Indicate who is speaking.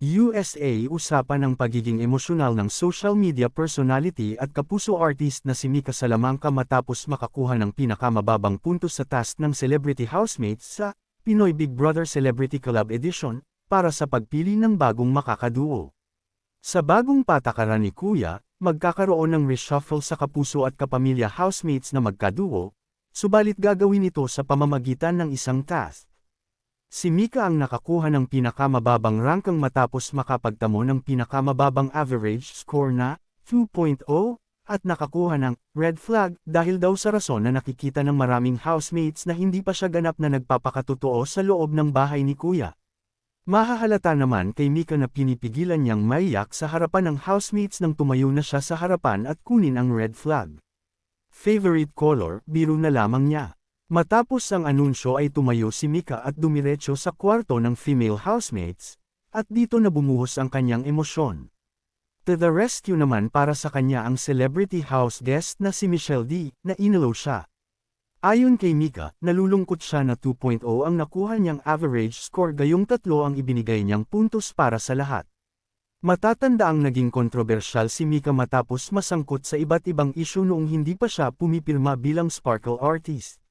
Speaker 1: USA usapan ang pagiging emosyonal ng social media personality at kapuso artist na si Mika Salamanca matapos makakuha ng pinakamababang puntos sa task ng Celebrity Housemates sa Pinoy Big Brother Celebrity Collab Edition para sa pagpili ng bagong makakaduo. Sa bagong patakaran ni Kuya, magkakaroon ng reshuffle sa kapuso at kapamilya housemates na magkaduo, subalit gagawin ito sa pamamagitan ng isang task. Si Mika ang nakakuha ng pinakamababang rankang matapos makapagtamo ng pinakamababang average score na 2.0 at nakakuha ng red flag dahil daw sa rason na nakikita ng maraming housemates na hindi pa siya ganap na nagpapakatotoo sa loob ng bahay ni Kuya. Mahahalata naman kay Mika na pinipigilan niyang maiyak sa harapan ng housemates nang tumayo na siya sa harapan at kunin ang red flag. Favorite color, biro na lamang niya. Matapos ang anunsyo ay tumayo si Mika at dumiretso sa kwarto ng female housemates, at dito na bumuhos ang kanyang emosyon. To the rescue naman para sa kanya ang celebrity house guest na si Michelle D, na inalo siya. Ayon kay Mika, nalulungkot siya na 2.0 ang nakuha niyang average score gayong tatlo ang ibinigay niyang puntos para sa lahat. Matatanda ang naging kontrobersyal si Mika matapos masangkot sa iba't ibang isyu noong hindi pa siya pumipirma bilang sparkle artist.